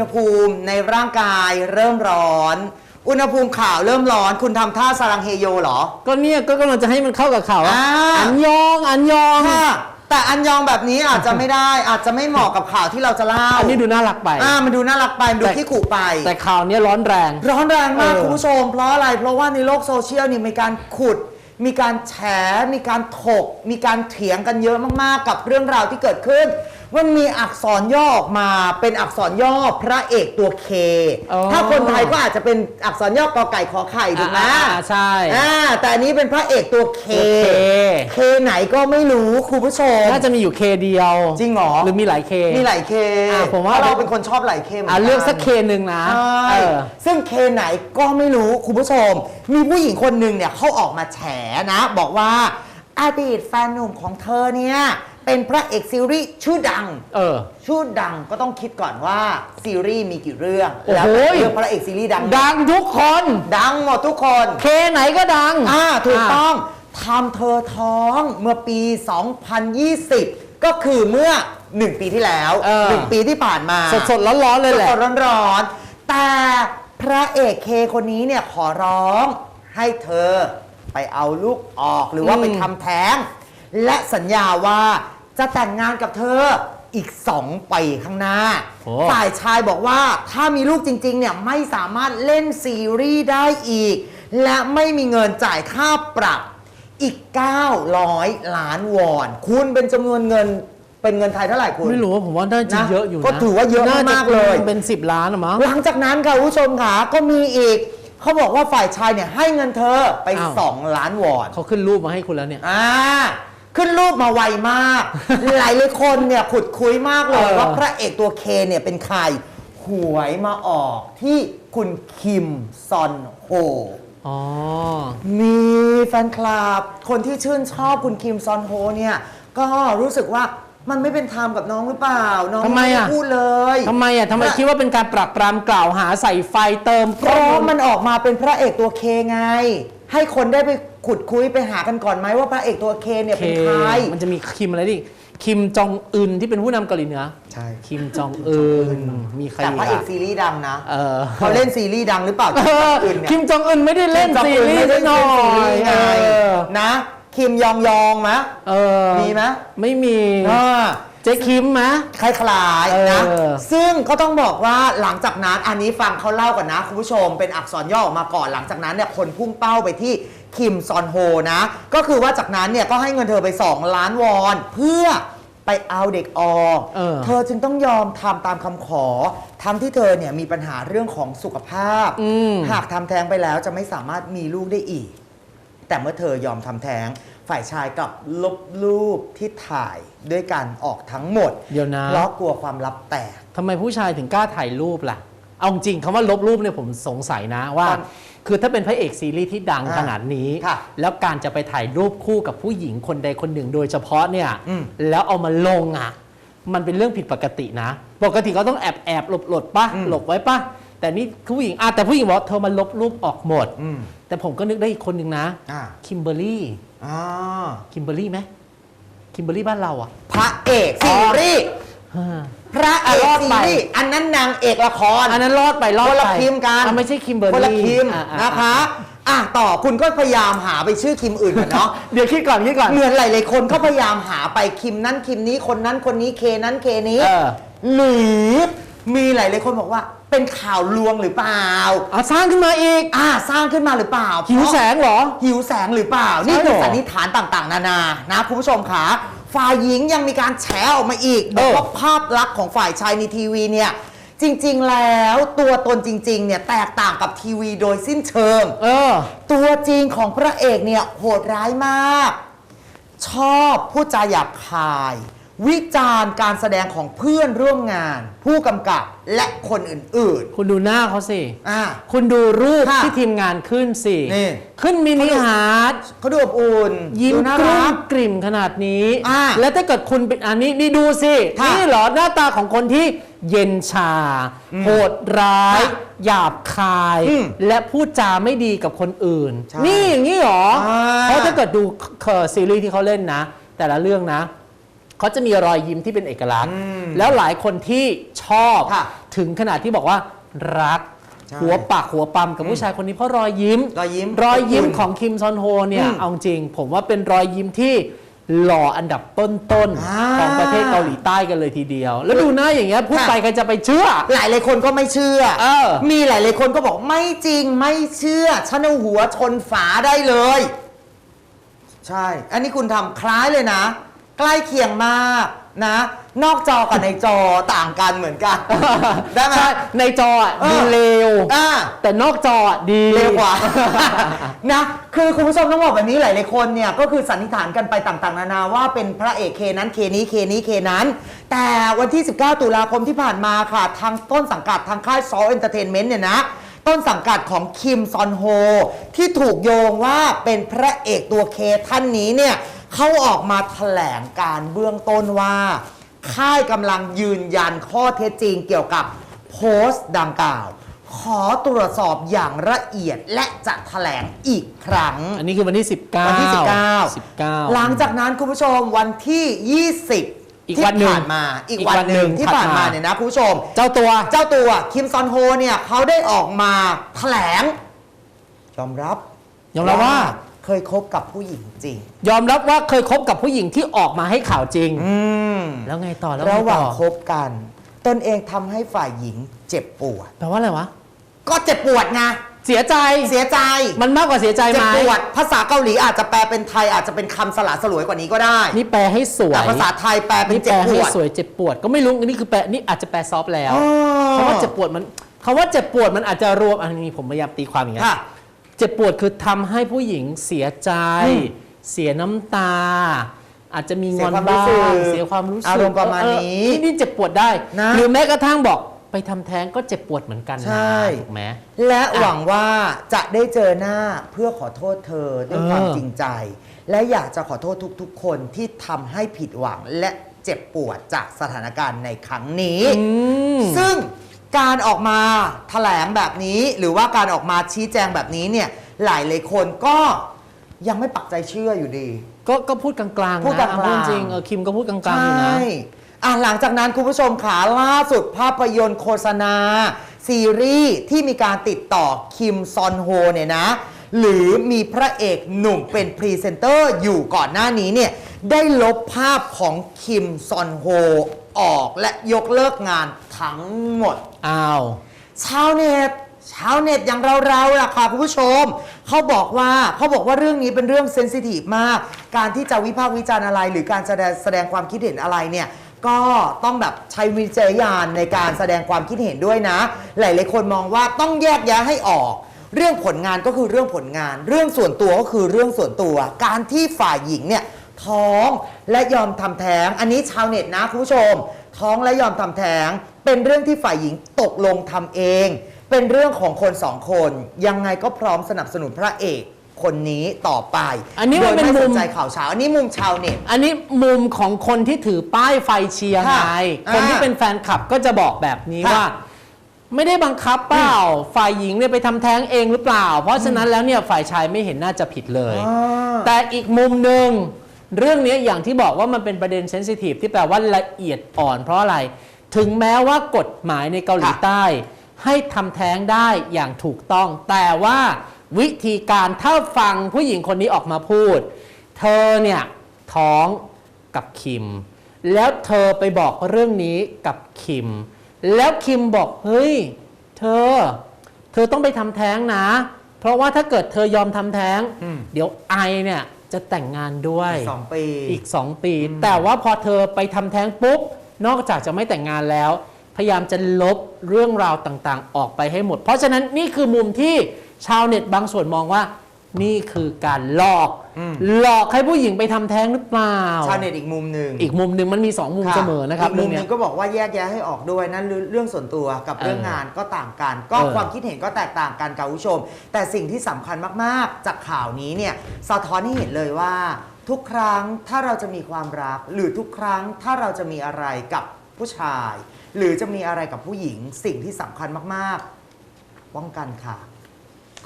นี้อุณหภูมิในร่างกายเริ่มร้อน อุณหภูมิข่าวเริ่มร้อน คุณทำท่าสรังเฮโยเหรอ ก็เนี่ยก็กำลังจะให้มันเข้ากับเขาอะอ่า อันยองอันยอง ค่ะ แต่อันยองแบบนี้อาจจะไม่ได้ อาจจะไม่เหมาะกับข่าวที่เราจะเล่าอันนี้ดูน่ารักไป อ่ามันดูน่ารักไปมันดูแต่ ที่ขู่ไป แต่ข่าวเนี้ยร้อนแรง ร้อนแรงมากเออคุณผู้ชม เพราะอะไร เพราะว่าในโลกโซเชียลนี่มีการขุด มีการแฉ มีการถก มีการเถียงกันเยอะมากๆ กับเรื่องราวที่เกิดขึ้น มันมีอักษรย่อออกมาเป็นอักษรย่อพระเอกตัวเค อ๋อถ้าคนไทยก็อาจจะเป็นอักษรย่อกอไก่ขอไข่ถูกไหมอ่าอ่าใช่ อ่าแต่อันนี้เป็นพระเอกตัวเค ตัว K เคไหนก็ไม่รู้คุณผู้ชม น่าจะมีอยู่เคเดียวจริงเหรอ หรือมีหลายเค มีหลายเคอะผมว่า เพระเราเป็นคนชอบหลายเคเหมือนอะกัน เลือกสักเคหนึ่งนะใช่เออ ซึ่งเคไหนก็ไม่รู้คุณผู้ชม มีผู้หญิงคนหนึ่งเนี่ยเขาออกมาแฉนะ บอกว่า อดีตแฟนหนุ่มของเธอเนี่ยเป็นพระเอกซีรีส์ชื่อดัง เออ ชื่อดังก็ต้องคิดก่อนว่าซีรีส์มีกี่เรื่องโอ้โห แล้วแต่เรื่องพระเอกซีรีส์ดังดังทุกคน ดังหมดทุกคน เคไหนก็ดังอ่าถูกะต้องทำเธอท้องเมื่อปี 2020 ก็คือเมื่อ 1 ปีที่แล้วเออ หนึ่งปีที่ผ่านมาสดๆร้อนๆเลยแหละ สดๆร้อนๆแต่พระเอกเคคนนี้เนี่ยขอร้องให้เธอ ไปเอาลูกออกหรือว่าอืมไปทำแท้ง และสัญญาว่าจะแต่งงานกับเธออีก 2 ปีข้างหน้า โอ้ ฝ่ายชายบอกว่าถ้ามีลูกจริง ๆ เนี่ย ไม่สามารถเล่นซีรีส์ได้อีก และไม่มีเงินจ่ายค่าปรับอีก 900 ล้านวอน คุณเป็นจำนวนเงินเป็นเงินไทยเท่าไหร่คุณ ไม่รู้ว่าผมว่าน่าจะนะเยอะอยู่นะก็ถือว่าเยอะน่จมากๆเลย เป็น 10 ล้านอะมั้ง หลังจากนั้นค่ะคุณผู้ชมค่ะก็มีอีก เขาบอกว่าฝ่ายชายเนี่ยให้เงินเธอไป อ้าว 2 ล้านวอน เขาขึ้นรูปมาให้คุณแล้วเนี่ย อ่า ขึ้นรูปมาไวมาก หลายหลายๆคนเนี่ยขุดคุยมากเลยเออ ว่าพระเอกตัวเคเนี่ยเป็นใคร หวยมาออกที่คุณคิมซอนโฮ อ๋อ มีแฟนคลับ คนที่ชื่นชอบคุณคิมซอนโฮเนี่ย ก็รู้สึกว่า มันไม่เป็นธรรมกับน้องหรือเปล่า น้องทำไมด้อะพูดเลยทำไมอะทำไมคิดว่าเป็นการปรับปรามกล่าวหาใส่ไฟเติมเพราะมันออกมาเป็นพระเอกตัวเคไง ให้คนได้ไปขุดคุยไปหากันก่อนไหมว่าพระเอกตัวเคเนี่ยเคเป็นใคร มันจะมีคิมอะไรดิคิมจองอึนที่เป็นผู้นำเกาหลีเหนือใช่ คิมจองอึนมีใครแต่อีพระกเอกอะซีรีส์ดังนะเออเขาเล่นซีรีส์ดังหรือเปล่าเอออื่นเนี่ยคิมจองอึนไม่ได้เล่นซีรีส์ไม่ได้หน่อเล่นซีรียส์ไงเออ นะ คิมยองยองมะเออมีไหมไม่มีอ่าเจ๊คิมมะ คล้ายๆนะ เออ ซึ่งก็ต้องบอกว่าหลังจากนั้นอันนี้ฟังเขาเล่าก่อนนะ คุณผู้ชมเป็นอักษรย่อออกมาก่อนหลังจากนั้นเนี่ยคนพุ่งเป้าไปที่คิมซอนโฮนะ ก็คือว่าจากนั้นเนี่ยก็ให้เงินเธอไป 2 ล้านวอน เพื่อไปเอาเด็กออกเออเธอจึงต้องยอมทำตามคำขอ ทั้งที่เธอเนี่ยมีปัญหาเรื่องของสุขภาพอืมหากทำแท้งไปแล้วจะไม่สามารถมีลูกได้อีก แต่เมื่อเธอยอมทำแท้ง ฝ่ายชายกลับลบรูปที่ถ่ายด้วยการออกทั้งหมดเดี๋ยวนะ เพราะกลัวความลับแตก ทำไมผู้ชายถึงกล้าถ่ายรูปล่ะ เอาจริงคำว่าลบรูปเนี่ยผมสงสัยนะว่าตอนคือถ้าเป็นพระเอกซีรีส์ที่ดังอ่าขนาดนี้ ค่ะแล้วการจะไปถ่ายรูปคู่กับผู้หญิงคนใดคนหนึ่งโดยเฉพาะเนี่ย อืม แล้วเอามาลงอะ มันเป็นเรื่องผิดปกตินะ ปกติเขาต้องแอบแอบหลบหลบปะหลบไว้ปะ แต่นี่ผู้หญิงอะแต่ผู้หญิงบอกเธอมาลบรูปออกหมด อืมแต่ผมก็นึกได้อีกคนหนึ่งนะอ่าคิมเบอร์รี่อ่าคิมเบอร์รี่ไหมคิมเบอร์รี่บ้านเราอะพระเอกซีรีส์อ่า พระเอกอะรอดซีไป รีส์อันนั้นนางเอกละคร อันนั้นรอดไปรอดคนไปละคิมกันอะไม่ใช่คิมเบอร์คนรี่ละคิมอ่อ่นะคะ อะต่อคุณก็พยายามหาไปชื่อคิมอื่นกันเนาะ เดี๋ยวคิดก่อนคิดก่อน เหมือนหลายๆคนก็พยายามหาไปคิมนั้นคิมนี้คนนั้นคนนี้เคนั้นเคนี้เออ หรือมีหลายๆคนบอกว่า เป็นข่าวลวงหรือเปล่า อะสร้างขึ้นมาอีก อ่าสร้างขึ้นมาหรือเปล่าหิวแสงเหรอ หิวแสงหรือเปล่าใช่นี่คือเหรอสันนิษฐานต่างๆ นานา นะคุณผู้ชมขาฝ่ายหญิงยังมีการแฉออกมาอีกบเออกอว่าภาพลักษณ์ของฝ่ายชายในทีวีเนี่ยจริง ๆ แล้วตัวตนจริง ๆ เนี่ยแตกต่างกับทีวีโดยสิ้นเชิง เออ ตัวจริงของพระเอกเนี่ยโหดร้ายมาก ชอบพูดจาหยาบคาย วิจารณ์การแสดงของเพื่อนร่วมงาน ผู้กำกับและคนอื่นคุณดูหน้าเขาสิ ๆ อ่า คุณดูรูปค่ะที่ทีมงานขึ้นสิ นี่ ขึ้นมินิฮาร์ดเขาดูอบอุ่นยิ้มดูน่ากรุ้รัมก กลิ่มขนาดนี้ อ่าแล้วถ้าเกิดคุณเป็นอันนี้นี่ดูสิ ค่ะนี่เหรอหน้าตาของคนที่เย็นชา โหดร้าย ค่ะหยาบคาย อืมและพูดจาไม่ดีกับคนอื่น ใช่นี่อย่างนี้เหรอ อ่า เพราะถ้าเกิดดูเคอร์ซีรีส์ที่เขาเล่นนะ แต่ละเรื่องนะ เขาจะมีรอยยิ้มที่เป็นเอกลักษณ์อืมแล้วหลายคนที่ชอบค่ะถึงขนาดที่บอกว่ารักใช่หัวปากหัวปั๊มกับผู้ชายคนนี้เพราะรอยยิ้ม รอยยิ้มรอยยิ้มอบอุ่นของคิมซอนโฮเนี่ยอืมเอาจริง ผมว่าเป็นรอยยิ้มที่หล่ออันดับต้นอ่าๆของประเทศเกาหลีใต้กันเลยทีเดียว แล้วดูหน้าอย่างเงี้ยพูดค่ะไปใครจะไปเชื่อ หลายหลายๆคนก็ไม่เชื่อเออมีหลายหลายๆคนก็บอกไม่จริงไม่เชื่อฉันเอาหัวชนฝาได้เลย ใช่ อันนี้คุณทำคล้ายเลยนะ ใกล้เคียงมากนะ นอกจอกับในจอต่างกันเหมือนกัน ได้ไหม ใช่ในจออะเออดูเลวอ่า แต่นอกจออะดีเร็วกว่า นะ คือคุณผู้ชมต้องบอกแบบนี้หลายๆคนเนี่ย ก็คือสันนิษฐานกันไปต่างๆ นานาว่าเป็นพระเอกเคนั้นเคนี้เคนี้เคนั้น แต่วันที่ 19 ตุลาคมที่ผ่านมาค่ะ ทางต้นสังกัดทางค่ายซอลเอนเตอร์เทนเมนต์เนี่ยนะ ต้นสังกัดของคิมซอนโฮ ที่ถูกโยงว่าเป็นพระเอกตัวเคท่านนี้เนี่ยเขาออกมาแถลงการเบื้องต้นว่า ค่ายกำลังยืนยันข้อเท็จจริงเกี่ยวกับโพสต์ดังกล่าว ขอตรวจสอบอย่างละเอียดและจะแถลงอีกครั้ง อันนี้คือวันที่ 19 วันที่ 19 19 หลังจากนั้นคุณผู้ชมวันที่ 20 อีกที่วันหนึ่งผ่านมาอีกอีกวันวันหนึ่งหนึ่งที่ถัดผ่านมามาเนี่ยนะคุณผู้ชม เจ้าตัวเจ้าตัวคิมซอนโฮเนี่ยเขาได้ออกมาแถลงยอมรับยอมรับว่าเคยคบกับผู้หญิงจริง ยอมรับว่าเคยคบกับผู้หญิงที่ออกมาให้ข่าวจริงอืมแล้วไงต่อแล้วไงระหว่าต่งอคบกัน ตนเองทำให้ฝ่ายหญิงเจ็บปวดแปลว่าอะไรวะ ก็เจ็บปวดไง เสียใจเสียใจมันมากกว่าเสียใจเจ็ไหบมปวดภาษาเกาหลีอาจจะแปลเป็นไทยอาจจะเป็นคำสละสลวยกว่านี้ก็ได้นี่แปลให้สวยแต่ภาษาไทยแปลเป็นนี่เจ็แปบลปให้วด สวยเจ็บปวด ก็ไม่รู้นี่คือแปลนี่อาจจะแปลซอฟต์แล้วอ๋อเพราะว่าเจ็บปวดมันคำว่าเจ็บปวดมันอาจจะรวมอันนี้ผมพยายามตีความอย่างนี้นค่ะ เจ็บปวดคือทำให้ผู้หญิงเสียใจ อืมเสียน้ำตา อาจจะมีงอนเสียความรู้บ้าสึงกเสียความรู้สึกอารมณ์ประมาณเออนี้นี่นี่เจ็บปวดได้ นะ หรือแม้กระทั่งบอก ไปทำแท้งก็เจ็บปวดเหมือนกันใช่ นะถูกไหม และหวังว่าจะได้เจอหน้าเพื่อขอโทษเธอด้วยความเออจริงใจ และอยากจะขอโทษทุกๆ คนที่ทำให้ผิดหวังและเจ็บปวดจากสถานการณ์ในครั้งนี้ อืม ซึ่งการออกมาแถลงแบบนี้ หรือว่าการออกมาชี้แจงแบบนี้เนี่ยหลายเลยคนก็ยังไม่ปักใจเชื่ออยู่ดี ก็ก็พูดกลางๆพูดนะกลางๆ เอจริงๆเออคิมก็พูดกลางๆอยู่นะ ใช่ อะหลังจากนั้นคุณผู้ชมขาล่าสุดภาพยนตร์โฆษณา ซีรีส์ที่มีการติดต่อคิมซอนโฮเนี่ยนะ หรือมีพระเอกหนุ่มเป็นพรีเซนเตอร์อยู่ก่อนหน้านี้เนี่ยได้ลบภาพของคิมซอนโฮออกและยกเลิกงานทั้งหมด อ้าว ชาวเน็ตชาวเน็ตอย่างเราๆล่ะค่ะคุณผู้ชม เขาบอกว่าเขาบอกว่าเรื่องนี้เป็นเรื่องเซนซิทีฟมาก การที่จะวิพากษ์วิจารณ์อะไร หรือการแสดงแสดงความคิดเห็นอะไรเนี่ย ก็ต้องแบบใช้วิจารณญาณในการแสดงความคิดเห็นด้วยนะ หลายๆคนมองว่าต้องแยกแยะให้ออก เรื่องผลงานก็คือเรื่องผลงาน เรื่องส่วนตัวก็คือเรื่องส่วนตัว การที่ฝ่ายหญิงเนี่ยท้องและยอมทำแท้ง อันนี้ชาวเน็ตนะคุณผู้ชม ท้องและยอมทำแท้ง เป็นเรื่องที่ฝ่ายหญิงตกลงทำเอง เป็นเรื่องของคนสองคน ยังไงก็พร้อมสนับสนุนพระเอก คนนี้ต่อไปอันนี้มันโดยเป็นไม่มุสมนใจข่าวเช้าอันนี้มุมชาวเน็ต อันนี้มุมของคนที่ถือป้ายไฟเชียร์ไงค่ะคนที่อ่าเป็นแฟนคลับก็จะบอกแบบนี้ค่ะว่า ไม่ได้บังคับเปล่าฝ่ายหญิงเนี่ยไปทำแท้งเองหรือเปล่า เพราะฉะนั้นแล้วเนี่ยฝ่ายชายไม่เห็นน่าจะผิดเลย อ่า แต่อีกมุมหนึ่งเรื่องนี้อย่างที่บอกว่ามันเป็นประเด็นเซนซิทีฟที่แปลว่าละเอียดอ่อนเพราะอะไร ถึงแม้ว่ากฎหมายในเกาหลีค่ะ ใต้ ให้ทำแท้งได้อย่างถูกต้อง แต่ว่า วิธีการถ้าฟังผู้หญิงคนนี้ออกมาพูด เธอเนี่ยท้องกับคิม แล้วเธอไปบอกเรื่องนี้กับคิม แล้วคิมบอกเฮ้ย เธอ เธอต้องไปทำแท้งนะ เพราะว่าถ้าเกิดเธอยอมทำแท้ง อืม เดี๋ยวไอเนี่ยจะแต่งงานด้วยอีกสองปี อีก 2 ปีแต่ว่าพอเธอไปทำแท้งปุ๊บ นอกจากจะไม่แต่งงานแล้ว พยายามจะลบเรื่องราวต่างๆ ออกไปให้หมด เพราะฉะนั้นนี่คือมุมที่ ชาวเน็ตบางส่วนมองว่า นี่คือการหลอก อืม หลอกให้ผู้หญิงไปทำแท้งหรือเปล่า ชาวเน็ตอีกมุมหนึ่งอีกมุมหนึ่งมันมี2มุมเสมอนะครับอีกมุเรื่อมงหเนี้นึยงก็บอกว่าแยกแยะให้ออกด้วยนั่นเรื่องส่วนตัวกับเออเรื่องงานก็ต่างกัน ก็เออ ความคิดเห็นก็แตกต่างกันกับคุณผู้ชม แต่สิ่งที่สำคัญมากๆ จากข่าวนี้เนี่ยสะท้อนให้เห็นเลยว่า ทุกครั้งถ้าเราจะมีความรัก หรือทุกครั้งถ้าเราจะมีอะไรกับผู้ชาย หรือจะมีอะไรกับผู้หญิง สิ่งที่สำคัญมากๆ ป้องกันค่ะ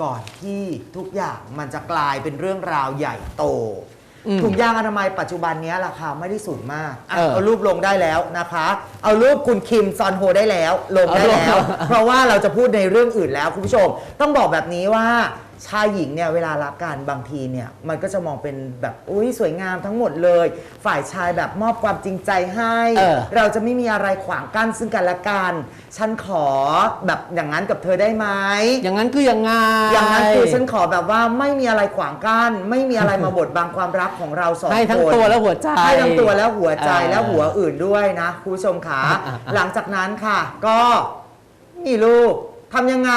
ก่อนที่ทุกอย่างมันจะกลายเป็นเรื่องราวใหญ่โต อืมถุงยางอนามัยปัจจุบันเนี้ยราคาไม่ได้สูงมากอะเออเอารูปลงได้แล้วนะคะ เอารูปคุณคิมซอนโฮได้แล้วลงได้เอาลงแล้วเพราะว่าเราจะพูดในเรื่องอื่นแล้วคุณผู้ชม ต้องบอกแบบนี้ว่า ชายหญิงเนี่ยเวลารักกันบางทีเนี่ยมันก็จะมองเป็นแบบอุ้ยสวยงามทั้งหมดเลย ฝ่ายชายแบบมอบความจริงใจให้ เออ เราจะไม่มีอะไรขวางกั้นซึ่งกันและกันฉันขอแบบอย่างนั้นกับเธอได้ไหม อย่างนั้นคือยังไง อย่างนั้นคือฉันขอแบบว่าไม่มีอะไรขวางกั้นไม่มีอะไรมาบดบังความรักของเราสองคนให้ทั้งตัวและหัวใจให้ทั้งตัวและหัวใจเออและหัวอื่นด้วยนะคุณผู้ชมขาอะอะอะ หลังจากนั้นค่ะ ก็มีลูก ทำยังไง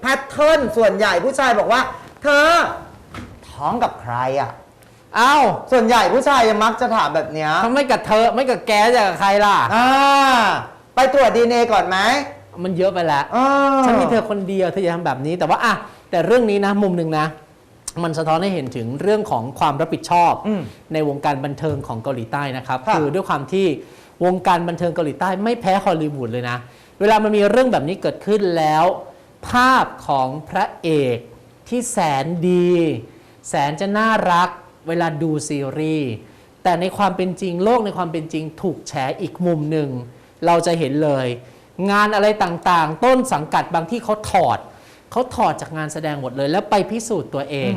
แพทเทิร์นส่วนใหญ่ผู้ชายบอกว่า เธอท้องกับใครอะเอ้าส่วนใหญ่ผู้ชายยังมักจะถามแบบเนี้ยทำไม่กับเธอไม่กับแกจะกับใครล่ะ อ่าไปตรวจดีเนก่อนไหมมันเยอะไปแล้วอ่าฉันมีเธอคนเดียวเธอจะทำแบบนี้ แต่ว่าอะแต่เรื่องนี้นะมุมหนึ่งนะ มันสะท้อนให้เห็นถึงเรื่องของความรับผิดชอบ อืม ในวงการบันเทิงของเกาหลีใต้นะครับ ค่ะคือด้วยความที่วงการบันเทิงเกาหลีใต้ไม่แพ้ฮอลลีวูดเลยนะ เวลามันมีเรื่องแบบนี้เกิดขึ้นแล้ว ภาพของพระเอกที่แสนดี แสนจะน่ารักเวลาดูซีรีส์แต่ในความเป็นจริงโลกในความเป็นจริงถูกแฉอีกมุมหนึ่ง เราจะเห็นเลย งานอะไรต่างๆ ต้นสังกัดบางที่เขาถอดเขาถอดจากงานแสดงหมดเลย แล้วไปพิสูจน์ตัวเอง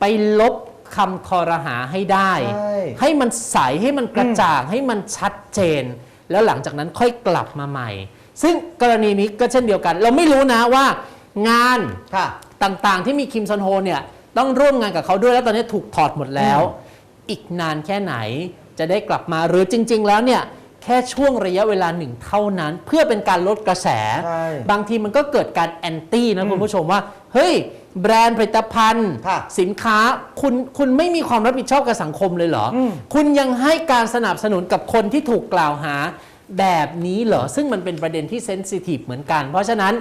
ไปลบคำคอรหาให้ได้ ใช่ ให้มันใสให้มันกระจ่างให้มันชัดเจน แล้วหลังจากนั้นค่อยกลับมาใหม่ ซึ่งกรณีนี้ก็เช่นเดียวกัน เราไม่รู้นะว่างานค่ะ ต่างๆ ที่มีคิมซอนโฮเนี่ยต้องร่วมงานกับเขาด้วยแล้วตอนนี้ถูกถอดหมดแล้ว อีกนานแค่ไหนจะได้กลับมาหรือจริง ๆ แล้วเนี่ยแค่ช่วงระยะเวลาหนึ่งเท่านั้น เพื่อเป็นการลดกระแส ใช่บางทีมันก็เกิดการแอนตี้นะคุณผู้ชมว่า เฮ้ย แบรนด์ผลิตภัณฑ์ ค่ะสินค้าคุณคุณไม่มีความรับผิดชอบกับสังคมเลยเหรออมคุณยังให้การสนับสนุนกับคนที่ถูกกล่าวหา แบบนี้เหรอ ซึ่งมันเป็นประเด็นที่เซนซิทีฟเหมือนกัน เพราะฉะนั้น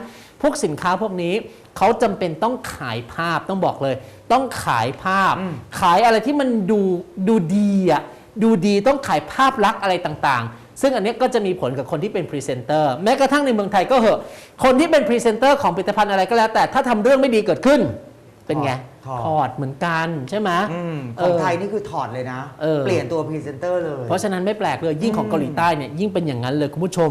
พวกสินค้าพวกนี้เขาจำเป็นต้องขายภาพต้องบอกเลย ต้องขายภาพ ขายอะไรที่มันดูดูดีอะดูดีต้องขายภาพลักษณ์อะไรต่างๆ ซึ่งอันเนี้ยก็จะมีผลกับคนที่เป็นพรีเซนเตอร์แม้กระทั่งในเมืองไทยก็เหอะ คนที่เป็นพรีเซนเตอร์ของผลิตภัณฑ์อะไรก็แล้ว แต่ถ้าทำเรื่องไม่ดีเกิดขึ้นเป็นไง ถอด ถอดเหมือนกันใช่ไหม อืมเอของอไทยนี่คือถอดเลยนะ เออ เปลี่ยนตัวพรีเซนเตอร์เลย เพราะฉะนั้นไม่แปลกเลยยิ่งของเกาหลีใต้เนี่ยยิ่งเป็นอย่างนั้นเลยคุณผู้ชม